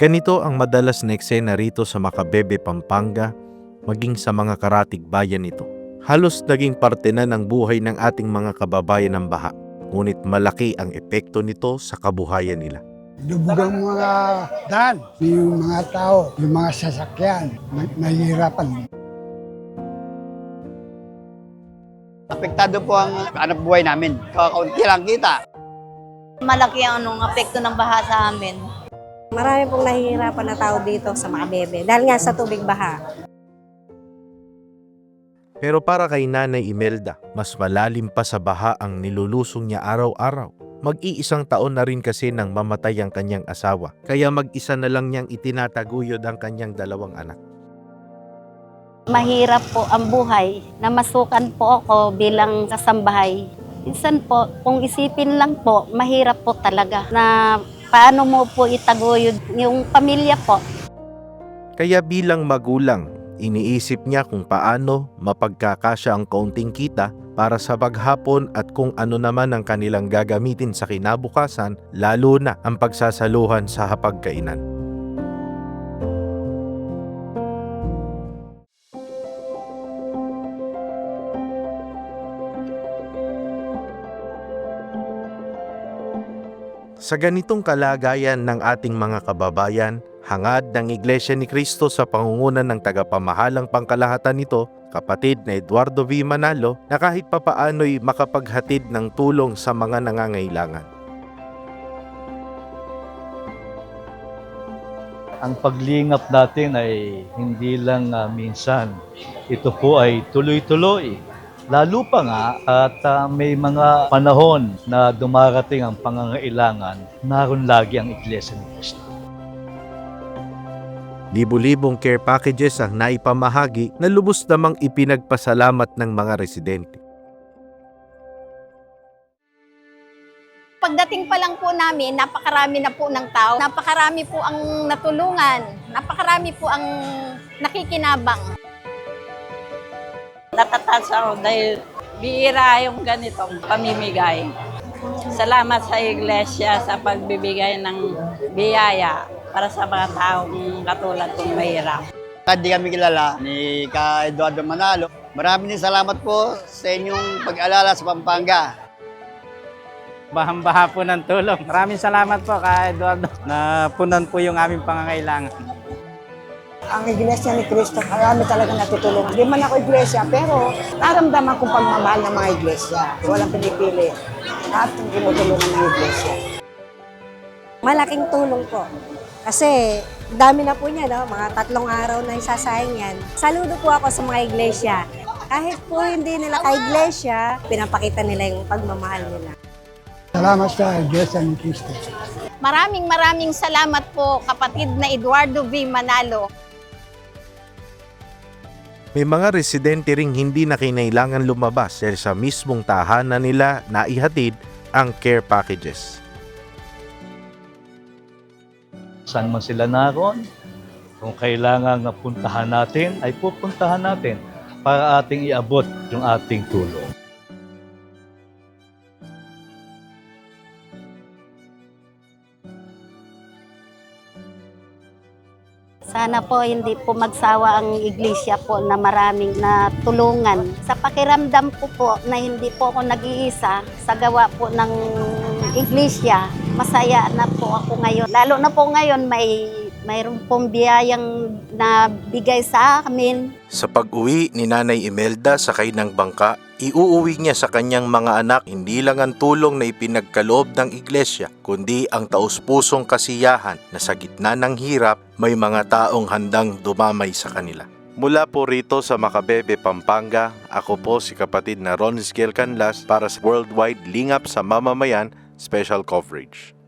Ganito ang madalas na eksena rito sa Makabebe, Pampanga, maging sa mga karatig bayan nito. Halos naging parte na ng buhay ng ating mga kababayan ng baha, ngunit malaki ang epekto nito sa kabuhayan nila. Lubog ang mga daan, yung mga tao, yung mga sasakyan, nahihirapan. Apektado po ang anak buhay namin. Kakaunti lang kita. Malaki ang anong apekto ng baha sa amin. Marami pong nahihirapan na tao dito sa Makabebe dahil nga sa tubig baha. Pero para kay Nanay Imelda, mas malalim pa sa baha ang nilulusong niya araw-araw. Mag-iisang taon na rin kasi nang mamatay ang kanyang asawa, kaya mag-isa na lang niyang itinataguyod ang kanyang dalawang anak. Mahirap po ang buhay na masukan po ako bilang kasambahay. Minsan po, kung isipin lang po, mahirap po talaga na paano mo po itaguyod yung pamilya po. Kaya bilang magulang, iniisip niya kung paano mapagkakasya ang kaunting kita para sa paghapon at kung ano naman ang kanilang gagamitin sa kinabukasan, lalo na ang pagsasaluhan sa hapagkainan. Sa ganitong kalagayan ng ating mga kababayan, hangad ng Iglesia ni Cristo sa pangungunan ng tagapamahalang pangkalahatan nito, kapatid na Eduardo V. Manalo, na kahit papaano'y makapaghatid ng tulong sa mga nangangailangan. Ang paglingap natin ay hindi lang ah, minsan. Ito po ay tuloy-tuloy. Lalo pa nga at ah, may mga panahon na dumarating ang pangangailangan, naroon lagi ang Iglesia ni Cristo. Libu-libong care packages ang naipamahagi na lubos namang ipinagpasalamat ng mga residente. Pagdating pa lang po namin, napakarami na po ng tao. Napakarami po ang natulungan. Napakarami po ang nakikinabang. Natataas ako dahil bihira yung ganitong pamimigay. Salamat sa iglesia sa pagbibigay ng biyaya para sa mga taong katulad kong mahirap. Kahit di kami kilala ni Ka Eduardo Manalo. Maraming salamat po sa inyong pag-alala sa Pampanga. bahang-baha po ng tulong. Maraming salamat po kay Eduardo na punan po yung aming pangangailangan. Ang Iglesia ni Cristo, marami talaga natutulungan. Hindi man ako iglesia, pero naramdaman kong pagmamahal ng mga iglesia. Walang pinipili. Lahat ng tinutulungan ng iglesia. Malaking tulong po. Kasi dami na po niya, no? mga tatlong araw na isasayang yan. Saludo po ako sa mga iglesia. Kahit po hindi nila ka-iglesia, pinapakita nila yung pagmamahal nila. Salamat sa Iglesia ni Cristo. Maraming maraming salamat po kapatid na Eduardo V. Manalo. May mga residente ring hindi na kinailangan lumabas dahil sa mismong tahanan nila na ihatid ang care packages. Saan man sila naroon, kung kailangan na puntahan natin, ay pupuntahan natin para ating iabot yung ating tulong. Sana po hindi po magsawa ang iglesia po na maraming na tulungan. Sa pakiramdam ko po na hindi po ako nag-iisa sa gawa po ng iglesia, masaya na po ako ngayon. Lalo na po ngayon may mayroon pong biyayang na bigay sa amin. Sa pag-uwi ni Nanay Imelda sakay ng bangka, iuuwi niya sa kanyang mga anak hindi lang ang tulong na ipinagkaloob ng iglesia, kundi ang taus-pusong kasiyahan na sa gitna ng hirap may mga taong handang dumamay sa kanila. Mula po rito sa Makabebe, Pampanga, ako po si kapatid na Ron Esquiel Canlas para sa Worldwide Lingap sa Mamamayan Special Coverage.